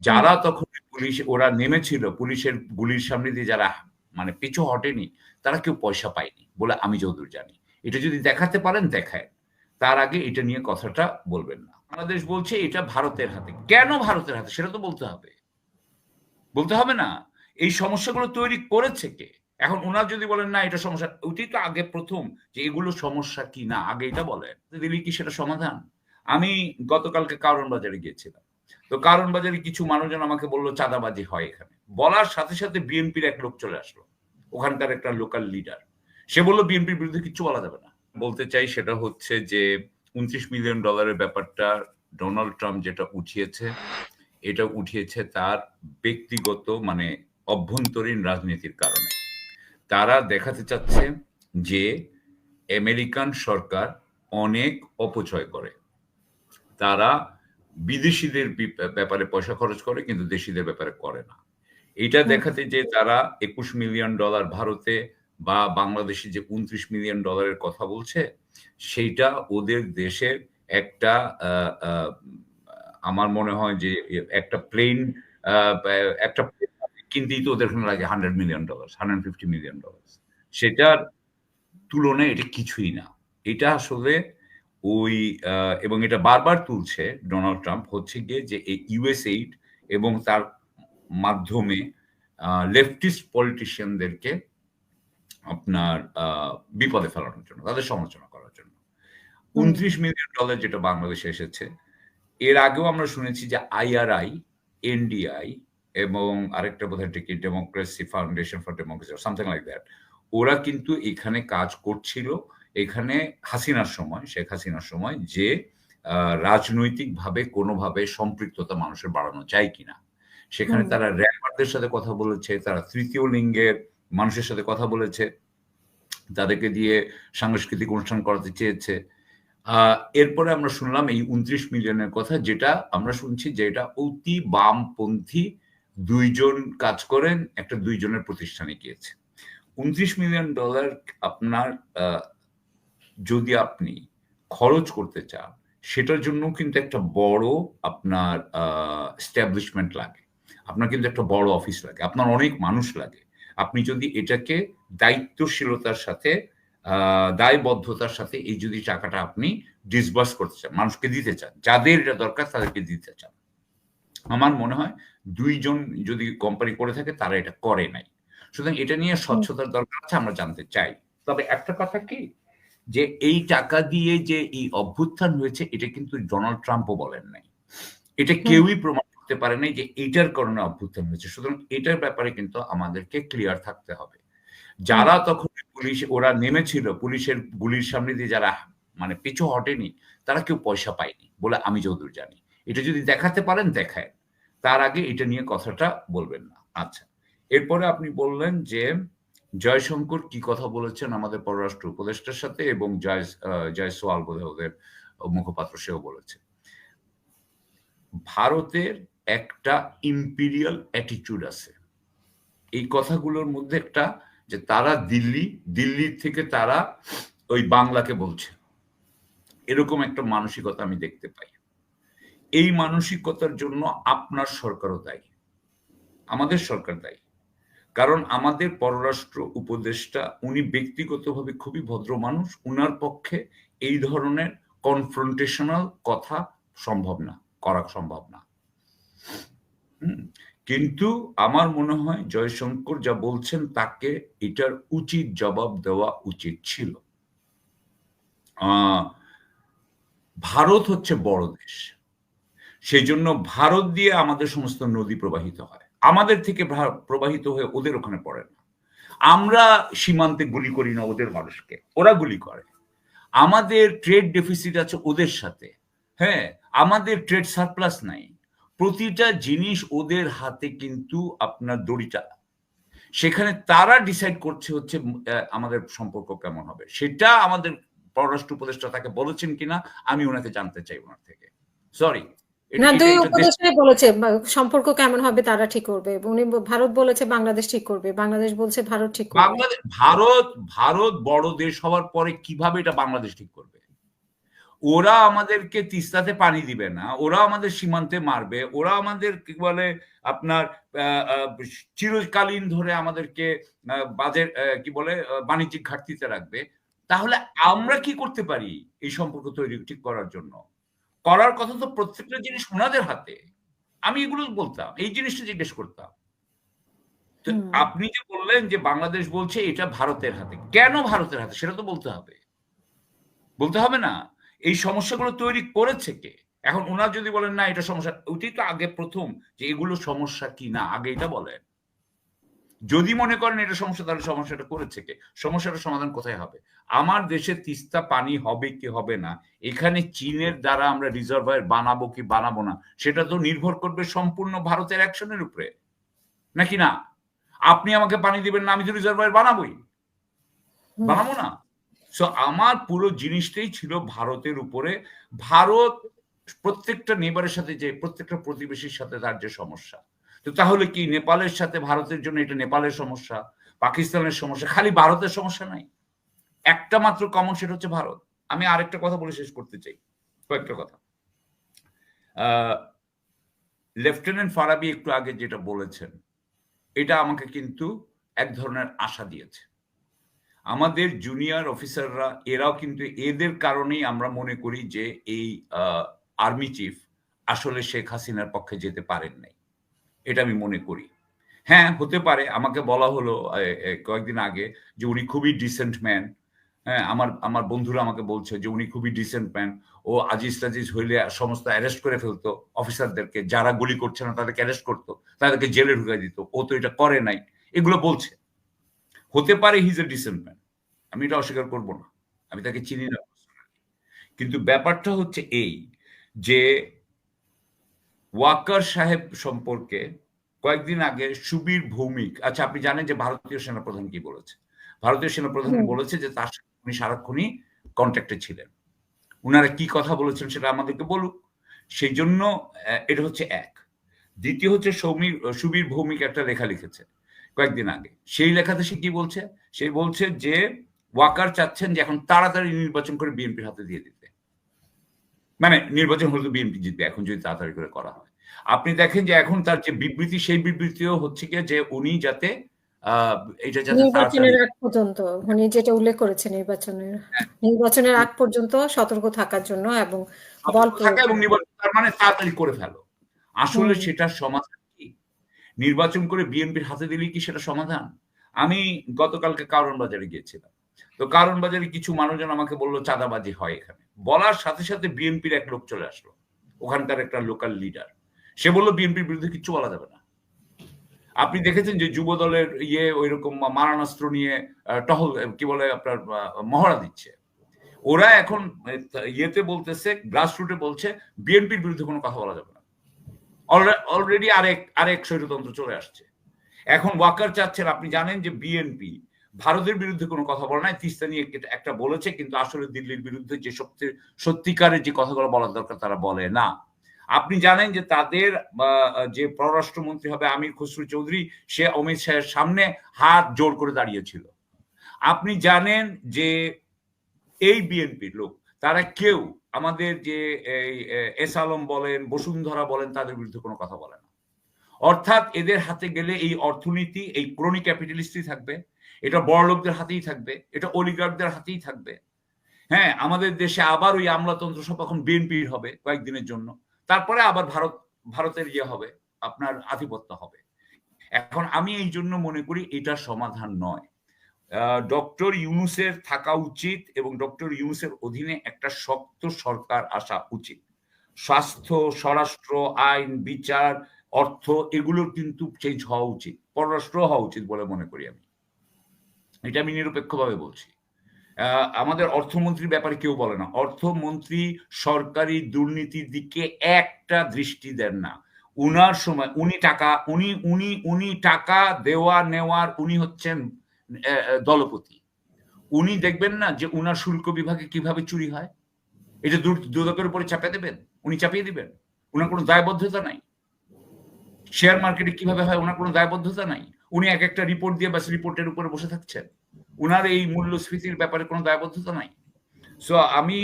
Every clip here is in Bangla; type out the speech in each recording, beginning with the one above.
যারা তখন পুলিশ, ওরা নেমেছিল, পুলিশের গুলির সামনে দিয়ে যারা মানে পিছু হটেনি, তারা কেউ পয়সা পায়নি বলে আমি যতদূর জানি। এটা যদি দেখাতে পারেন, দেখায়। তার আগে এটা নিয়ে কথাটা বলবেন না। বাংলাদেশ বলছে এটা ভারতের হাতে। কেন ভারতের হাতে? সেটা তো বলতে হবে। বলতে হবে না। এই সমস্যাগুলো তৈরি করেছে কে? এখন ওনার যদি বলেন, না, এটা সমস্যা ওইটাই তো আগে প্রথম যে এগুলো সমস্যা কি না? আগে এটা বলেন। দিলি কি সেটা সমাধান? আমি গতকালকে কারণ বাজারে গিয়েছিলাম। তো কারণ বাজারে কিছু মানুষজন আমাকে বলল, চাঁদাবাজি হয় এখানে। বলার সাথে সাথে বিএনপির এক লোক চলে আসলো, ওখানকার একটা লোকাল লিডার সে বলল, বিএনপির বিরুদ্ধে কিছু বলা যাবে না। বলতে চাই সেটা হচ্ছে যে, উনত্রিশ মিলিয়ন ডলারের ব্যাপারটা ডোনাল্ড ট্রাম্প যেটা উঠিয়েছে, এটা উঠিয়েছে তার ব্যক্তিগত মানে অভ্যন্তরীণ রাজনীতির কারণে। তারা দেখাতে চাচ্ছে যে, আমেরিকান সরকার অনেক অপচয় করে। তারা বিদেশিদের ব্যাপারে পয়সা খরচ করে কিন্তু দেশিদের ব্যাপারে করে না। এটা দেখাতে যে তারা একুশ মিলিয়ন ডলার ভারতে বা বাংলাদেশে যে উনত্রিশ মিলিয়ন ডলারের কথা বলছে সেইটা ওদের দেশের একটা আমার মনে হয় যে একটা প্লেন একটা কিনতেই তো ওদের লাগে hundred million dollar hundred fifty million dollar সেটার তুলনায় এটা কিছুই না। এটা আসলে ওই এবং এটা বারবার তুলছে ডোনাল্ড ট্রাম্প হচ্ছে গিয়ে যে এই ইউএস এইড এবং তার মাধ্যমে লেফটিস্ট পলিটিশিয়ানদেরকে আপনার বিপদে ফেলানোর জন্য তাদের সমালোচনা করার জন্য। উনত্রিশ মিলিয়ন ডলার যেটা বাংলাদেশে এসেছে এর আগেও আমরা শুনেছি যে আইআরআই এনডিআই এবং আরেকটা বোধহয় কি democracy foundation for democracy something like that ওরা কিন্তু এখানে কাজ করছিল এখানে হাসিনার সময় শেখ হাসিনার সময় যে রাজনৈতিকভাবে কোনোভাবে সম্পৃক্ততা মানুষের বাড়ানো যায় কিনা। সেখানে তারা র্যাপারদের সাথে কথা বলেছে তারা তৃতীয় লিঙ্গের মানুষের সাথে কথা বলেছে তাদেরকে দিয়ে সাংস্কৃতিক অনুষ্ঠান করাতে চেয়েছে। এরপরে আমরা শুনলাম এই উনত্রিশ মিলিয়নের কথা যেটা আমরা শুনছি যে এটা অতি বামপন্থী দুইজন কাজ করেন একটা দুইজনের প্রতিষ্ঠানে গিয়েছে। উনত্রিশ মিলিয়ন ডলার আপনার যদি আপনি খরচ করতে চান সেটার জন্য কিন্তু একটা বড় আপনার স্ট্যাবলিশমেন্ট লাগে। আপনার কিন্তু একটা বড় অফিস লাগে। আপনার অনেক মানুষ লাগে। আপনি যদি এটাকে দায়িত্বশীলতার সাথে দায়বদ্ধতার সাথে এই যদি টাকাটা আপনি ডিসবার্স করতে চান মানুষকে দিতে চান যাদের এটা দরকার তাদেরকে দিতে চান। আমার মনে হয় দুইজন যদি কোম্পানি করে থাকে তারা এটা করে নাই। সুতরাং এটা নিয়ে স্বচ্ছতার দরকার আছে আমরা জানতে চাই। তবে একটা কথা কি? যে এই টাকা দিয়ে যে এই অভ্যুত্থান হয়েছে এটা কিন্তু ডোনাল্ড ট্রাম্পও বলেন নাই। এটা কেউই প্রমাণ করতে পারে নাই যে এইটার কারণে অভ্যুত্থান হয়েছে। সুতরাং এটার ব্যাপারে কিন্তু আমাদেরকে ক্লিয়ার থাকতে হবে। যারা তখন পুলিশ ওরা নেমেছিল পুলিশের গুলির সামনে দিয়ে যারা মানে পিছু হটেনি তারা কেউ পয়সা পায়নি বলে আমি যতদূর জানি। এটা যদি দেখাতে পারেন দেখায়। তার আগে এটা নিয়ে কথাটা বলবেন না। আচ্ছা এরপরে আপনি বললেন যে জয়শঙ্কর কি কথা বলেছেন আমাদের পররাষ্ট্র উপদেষ্টার সাথে এবং জয় জয়সওয়াল বোধ ওদের মুখপাত্র সেও বলেছে ভারতের একটা ইম্পিরিয়াল অ্যাটিটিউড আছে। এই কথাগুলোর মধ্যে একটা যে তারা দিল্লি, দিল্লির থেকে তারা ওই বাংলাকে বলছে। এরকম একটা মানসিকতা আমি দেখতে পাই। এই মানসিকতার জন্য আপনার সরকারও দায়ী। আমাদের সরকার দায়ী। কারণ আমাদের পররাষ্ট্র উপদেষ্টা, উনি ব্যক্তিগতভাবে খুবই ভদ্র মানুষ, উনার পক্ষে এই ধরনের কনফ্রন্টেশনাল কথা সম্ভব না, করা সম্ভব না। কিন্তু আমার মনে হয় জয়শঙ্কর যা বলছেন তাকে এটার উচিত জবাব দেওয়া উচিত ছিল। ভারত হচ্ছে বড় দেশ। সেই জন্য ভারত দিয়ে আমাদের সমস্ত নদী প্রবাহিত হয়। আমাদের থেকে প্রবাহিত হয়ে ওদের ওখানে পড়ে না। আমরা সীমান্তে গুলি করি না ওদের মানুষকে, ওরা গুলি করে। আমাদের ট্রেড ডেফিসিট আছে ওদের সাথে হ্যাঁ? আমাদের ট্রেড সারপ্লাস নাই। প্রতিটা জিনিস ওদের হাতে কিন্তু আপনার দড়িটা। সেখানে তারা ডিসাইড করছে হচ্ছে আমাদের সম্পর্ক কেমন হবে। সেটা আমাদের পররাষ্ট্র উপদেষ্টা তাকে বলেছেন কিনা, আমি ওনাকে জানতে চাই ওনার থেকে। সরি না দুই উপদেষ্টাই বলেছে সম্পর্ক কেমন হবে তারা ঠিক করবে। উনি ভারত বলেছে বাংলাদেশ ঠিক করবে বাংলাদেশ বলছে ভারত ঠিক করবে। বাংলাদেশ ভারত ভারত বড় দেশ হওয়ার পরে কীভাবে এটা বাংলাদেশ ঠিক করবে? ওরা আমাদেরকে তিস্তাতে পানি দিবে না ওরা আমাদের সীমান্তে মারবে ওরা আমাদের কি বলে আপনার চিরকালীন ধরে আমাদেরকে বাজেট আহ, কি বলে বাণিজ্যিক ঘাটতিতে রাখবে। তাহলে আমরা কি করতে পারি এই সম্পর্ক তৈরি ঠিক করার জন্য? করার কথা তো প্রত্যেকটা জিনিস ওনাদের হাতে। আমি এগুলো বলতাম এই জিনিসটা জিজ্ঞেস করতাম। আপনি যে বললেন যে বাংলাদেশ বলছে এটা ভারতের হাতে কেন ভারতের হাতে? সেটা তো বলতে হবে। বলতে হবে না এই সমস্যাগুলো তৈরি করেছে কে? এখন ওনার যদি বলেন না এটা সমস্যা ওইটাই তো আগে প্রথম যে এগুলো সমস্যা কি না আগে এটা বলেন। যদি মনে করেন এটা সমস্যা তাহলে সমস্যাটা করেছে কে? সমস্যাটার সমাধান কোথায় হবে? আমার দেশে তিস্তা পানি হবে কি হবে না? এখানে চীনের দ্বারা আমরা রিজার্ভার বানাবো কি বানাবো না? সেটা তো নির্ভর করবে সম্পূর্ণ ভারতের অ্যাকশনের উপরে। নাকি না? আপনি আমাকে পানি দিবেন না আমি তো রিজার্ভার বানাবোই। বানাবো না। সো আমার পুরো জিনিসটাই ছিল ভারতের উপরে। ভারত প্রত্যেকটা নেবারের সাথে যে প্রত্যেকটা প্রতিবেশীর সাথে তার যে সমস্যা। তো তাহলে কি নেপালের সাথে ভারতের জন্য এটা নেপালের সমস্যা, পাকিস্তানের সমস্যা, খালি ভারতের সমস্যা নাই? একটা মাত্র কমন সেটা হচ্ছে ভারত। আমি আরেকটা কথা বলে শেষ করতে চাই, কয়েকটা কথা। লেফটেন্যান্ট ফারাবি একটু আগে যেটা বলেছেন, এটা আমাকে কিন্তু এক ধরনের আশা দিয়েছে। আমাদের জুনিয়র অফিসাররা এরাও কিন্তু এদের কারণেই আমরা মনে করি যে এই আর্মি চিফ আসলে শেখ হাসিনার পক্ষে যেতে পারেন নাই। এটা আমি মনে করি। হ্যাঁ হতে পারে, আমাকে বলা হলো কয়েকদিন আগে যে উনি খুবই ডিসেন্ট ম্যান হ্যাঁ আমার আমার বন্ধুরা আমাকে বলছে যে উনি খুবই ডিসেন্ট ম্যান ও আজিজ টাজিজ হইলে সমস্ত অ্যারেস্ট করে ফেলতো অফিসারদেরকে যারা গুলি করছে না তাদেরকে অ্যারেস্ট করতো, তাদেরকে জেলে ঢুকাই দিত, ও তো এটা করে নাই, এগুলো বলছে। হতে পারে হিজ এ ডিসেন্ট ম্যান আমি এটা অস্বীকার করব না, আমি তাকে চিনি না কিন্তু ব্যাপারটা হচ্ছে এই যে ওয়াকার সাহেব সম্পর্কে কয়েকদিন আগে সুবীর ভৌমিক আচ্ছা আপনি জানেন যে ভারতীয় সেনাপ্রধান কি বলেছে? ভারতীয় সেনাপ্রধান। বলেছে যে তার সাথে উনি সারাক্ষণই কন্ট্যাক্টে ছিলেন। উনারা কি কথা বলেছেন সেটা আমাদেরকে বলুক। সেই জন্য এটা হচ্ছে এক। দ্বিতীয় হচ্ছে সৌমির সুবীর ভৌমিক একটা লেখা লিখেছে কয়েকদিন আগে। সেই লেখাতে সে কি বলছে? সে বলছে যে ওয়াকার চাচ্ছেন যে এখন তাড়াতাড়ি নির্বাচন করে বিএনপির হাতে দিয়ে দিতে। মানে নির্বাচন হলে বিএনপি জিতবে এখন যদি তাড়াতাড়ি করে করা হয়। আপনি দেখেন যে এখন তার যে বিবৃতি সেই বিবৃতিও হচ্ছে কি যে উনি যাতে এটা যাতে নির্বাচনের আগ পর্যন্ত উনি যেটা উল্লেখ করেছে নির্বাচনের নির্বাচনের আগ পর্যন্ত সতর্ক থাকার জন্য এবং বল থাকা এবং নির্বাচন তার মানে তাড়াতাড়ি করে ফেলো। আসলে। সেটার সমাধান কি? নির্বাচন করে বিএনপির হাতে দিলে কি সেটা সমাধান? আমি গতকালকে কারণ বাজারে গিয়েছিলাম। তো কারণ বাজারে কিছু মানুষজন আমাকে বলল, চাঁদাবাজি হয় এখানে। বলার সাথে সাথে বিএনপির এক লোক চলে আসলো, ওখানকার একটা লোকাল লিডার সে বলল, বিএনপির বিরুদ্ধে কিচ্ছু বলা যাবে না। আপনি দেখেছেন যে যুব দলের ইয়ে ওই রকম মারণাস্ত্র নিয়ে টহল, কি বলে আপনার মহড়া দিচ্ছে। ওরা এখন ইয়েতে বলতেছে গ্রাসরুটে বলছে, বিএনপির বিরুদ্ধে কোনো কথা বলা যাবে না। অলরেডি আরেক আরেক স্বৈরতন্ত্র চলে আসছে। এখন ওয়াকার চাচ্ছেন, আপনি জানেন যে বিএনপি ভারতের বিরুদ্ধে কোনো কথা বলে নাই তিস্তা নিয়ে একটা- বলেছে, কিন্তু আসলে দিল্লির বিরুদ্ধে যে সত্যি সত্যিকারের যে কথাগুলো বলার দরকার তারা বলে না। আপনি জানেন যে তাদের যে পররাষ্ট্রমন্ত্রী হবে আমির খসরু চৌধুরী, সে অমিত শাহের সামনে হাত জোর করে দাঁড়িয়েছিল। আপনি জানেন যে এই বিএনপির লোক, তারা কেউ আমাদের যে এস আলম বলেন, বসুন্ধরা বলেন, তাদের বিরুদ্ধে কোনো কথা বলে না। অর্থাৎ এদের হাতে গেলে এই অর্থনীতি, এই ক্রোনি ক্যাপিটালিস্টই থাকবে, এটা বড় লোকদের হাতেই থাকবে, এটা অলিগার্কদের হাতেই থাকবে। হ্যাঁ আমাদের দেশে আবার ওই আমলাতন্ত্র সব এখন বিএনপির হবে কয়েকদিনের জন্য। তারপরে আবার ভারত, ভারতের ইয়ে হবে, আপনার আধিপত্য হবে। এখন আমি এই জন্য মনে করি এটা সমাধান নয়। ডক্টর ইউনুসের থাকা উচিত এবং ডক্টর ইউনুসের অধীনে একটা শক্ত সরকার আসা উচিত। স্বাস্থ্য, স্বরাষ্ট্র, আইন, বিচার অর্থ এগুলোর কিন্তু চেঞ্জ হওয়া উচিত। পররাষ্ট্র হওয়া উচিত বলে মনে করি আমি। এটা আমি নিরপেক্ষভাবে বলছি। আমাদের অর্থমন্ত্রীর ব্যাপারে কেউ বলে না। অর্থমন্ত্রী সরকারি দুর্নীতির দিকে একটা দৃষ্টি দেন না। উনার সময় উনি টাকা, উনি উনি উনি টাকা দেওয়া নেওয়ার উনি হচ্ছেন দলপতি। উনি দেখবেন না যে উনার শুল্ক বিভাগে কীভাবে চুরি হয়। এটা দুদকের উপরে চাপিয়ে দেবেন। উনি চাপিয়ে দিবেন। উনার কোনো দায়বদ্ধতা নাই। শেয়ার মার্কেটে কীভাবে হয়? ওনার কোনো দায়বদ্ধতা নাই? উনি এক একটা রিপোর্ট দিয়ে বাস রিপোর্টের উপরে বসে থাকছেন। উনার এই মূল্যস্ফীতির ব্যাপারে কোনো দায়বদ্ধতা নাই। সো আমি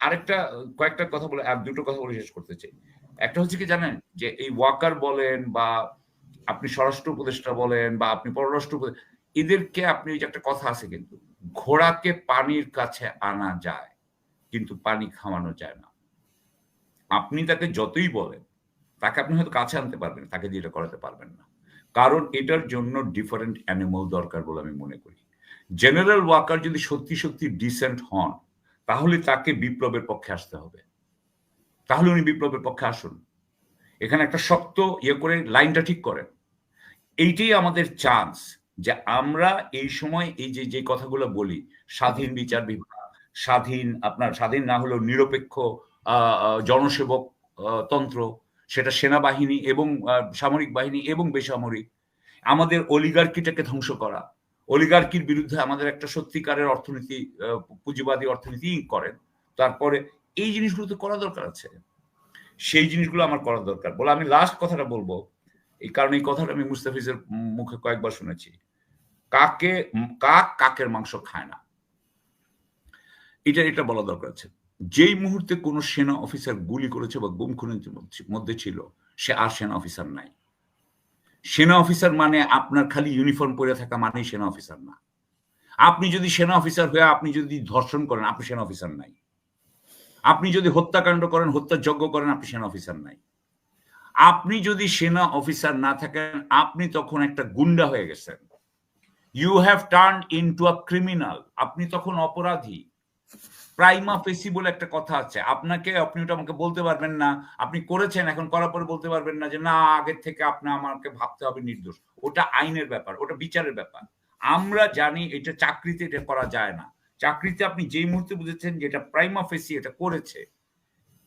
আরেকটা, কয়েকটা কথা বলে দুটো কথা বলে শেষ করতে চাই। একটা হচ্ছে কি জানেন? যে এই ওয়াকার বলেন বা আপনি স্বরাষ্ট্র উপদেষ্টা বলেন বা আপনি পররাষ্ট্র এদেরকে আপনি ওই যে একটা কথা আছে কিন্তু, ঘোড়াকে পানির কাছে আনা যায়, কিন্তু পানি খাওয়ানো যায় না। আপনি তাকে যতই বলেন তাকে আপনি হয়তো কাছে আনতে পারবেন, তাকে দিয়ে এটা করাতে পারবেন না। কারণ এটার জন্য ডিফারেন্ট অ্যানিমাল দরকার বলে আমি মনে করি। জেনারেল ওয়াকার যদি সত্যি সত্যি ডিসেন্ট হন, তাহলে তাকে বিপ্লবের পক্ষে আসতে হবে। তাহলে উনি বিপ্লবের পক্ষে আসুন। এখানে একটা শক্ত ইয়ে করে লাইনটা ঠিক করেন। এইটাই আমাদের চান্স যে আমরা এই সময় এই যে যে কথাগুলো বলি, স্বাধীন বিচার বিভাগ, স্বাধীন আপনার, স্বাধীন না হলেও নিরপেক্ষ জনসেবক তন্ত্র সেটা সেনাবাহিনী এবং সামরিক বাহিনী এবং বেসামরিক। আমাদের অলিগার্কিটাকে ধ্বংস করা। অলিগার্কির বিরুদ্ধে আমাদের একটা সত্যিকারের অর্থনীতি পুঁজিবাদী অর্থনীতি করেন। তারপরে এই জিনিসগুলো তো করা দরকার আছে। সেই জিনিসগুলো আমার করা দরকার। বলে আমি লাস্ট কথাটা বলব। এই কারণে এই কথাটা আমি মুস্তাফিজের মুখে কয়েকবার শুনেছি। কাকে, কাক কাকের মাংস খায় না। এটা এটা বলা দরকার আছে। যেই মুহূর্তে কোনো সেনা অফিসার গুলি করেছে বা গুম খুনের মধ্যে ছিল, সে আর সেনা অফিসার নাই। সেনা অফিসার মানে আপনার খালি ইউনিফর্ম পরে থাকা মানেই সেনা অফিসার না। আপনি যদি সেনা অফিসার হয়ে আপনি যদি ধর্ষণ করেন, আপনি সেনা অফিসার নাই। আপনি যদি হত্যাকাণ্ড করেন হত্যার যজ্ঞ করেন, আপনি সেনা অফিসার নাই। আপনি যদি সেনা অফিসার না থাকেন, আপনি তখন একটা গুন্ডা হয়ে গেছেন। You have turn into a criminal আপনি তখন অপরাধী। প্রাইমা ফেসি বলে একটা কথা আছে। আপনাকে, আপনি ওটা আমাকে বলতে পারবেন না। আপনি করেছেন, এখন করার পরে বলতে পারবেন না যে, না, আগের থেকে আপনি, আমাকে ভাবতে হবে নির্দোষ। ওটা আইনের ব্যাপার, ওটা বিচারের ব্যাপার। আমরা জানি এটা চাকরিতে, এটা করা যায় না। চাকরিতে আপনি যেই মুহূর্তে বুঝেছেন যে, এটা প্রাইমা ফেসি এটা করেছে,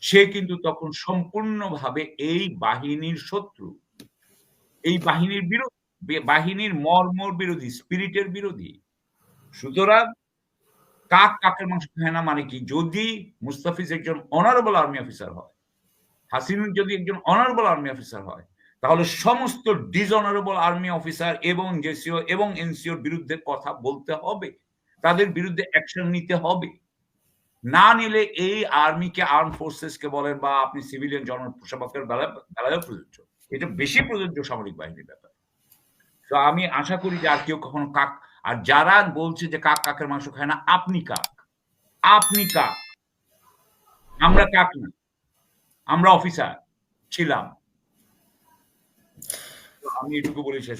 সে কিন্তু তখন সম্পূর্ণভাবে এই বাহিনীর শত্রু। এই বাহিনীর বিরোধী, বাহিনীর মর্মর বিরোধী, স্পিরিটের বিরোধী। সুতরাং কাক কাকের মাংস খায় না মানে কি? যদি মুস্তাফিজ একজন অনারেবল আর্মি অফিসার হয় হাসিন যদি একজন অনারেবল আর্মি অফিসার হয়, তাহলে সমস্ত ডিসঅনারেবল আর্মি অফিসার এবং জেসিও এবং এনসিওর বিরুদ্ধে কথা বলতে হবে। তাদের বিরুদ্ধে অ্যাকশন নিতে হবে। না নিলে এই আর্মিকে আর্ম ফোর্সেসকে বলেন বা আপনি সিভিলিয়ান জনসেবকের বেলায় প্রযোজ্য। এটা বেশি প্রযোজ্য সামরিক বাহিনীর ব্যাপার। তো আমি আশা করি যে আর কেউ কখনো কাক আর যারা বলছে যে কাক কাকের মাংস খায় না, আপনি কাক। আপনি কাক। আমরা কাক না। আমরা অফিসার ছিলাম। আমি এটুকু বলে শেষ